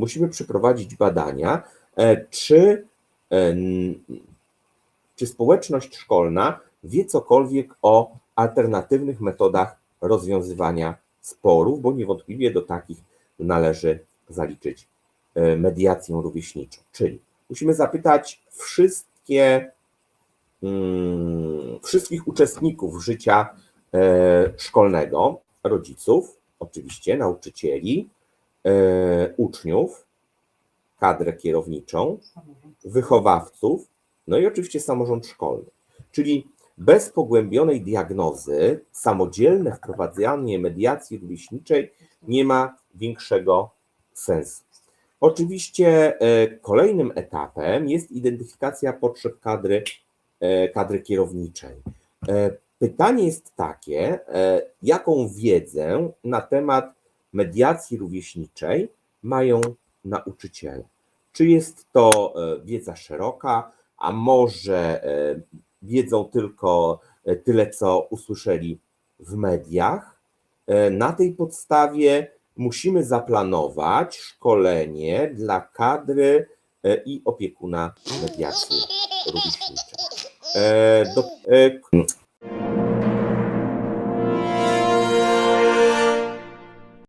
musimy przeprowadzić badania, e, czy, e, czy społeczność szkolna wie cokolwiek o alternatywnych metodach rozwiązywania sporów, bo niewątpliwie do takich należy zaliczyć e, mediację rówieśniczą. Czyli musimy zapytać wszystkie, mm, wszystkich uczestników życia szkolnego, rodziców, oczywiście, nauczycieli, uczniów, kadrę kierowniczą, wychowawców, no i oczywiście samorząd szkolny. Czyli bez pogłębionej diagnozy samodzielne wprowadzanie mediacji rówieśniczej nie ma większego sensu. Oczywiście e, kolejnym etapem jest identyfikacja potrzeb kadry, e, kadry kierowniczej. E, Pytanie jest takie, e, jaką wiedzę na temat mediacji rówieśniczej mają nauczyciele? Czy jest to e, wiedza szeroka, a może e, wiedzą tylko e, tyle, co usłyszeli w mediach? Na tej podstawie musimy zaplanować szkolenie dla kadry i opiekuna mediacji rówieśniczej.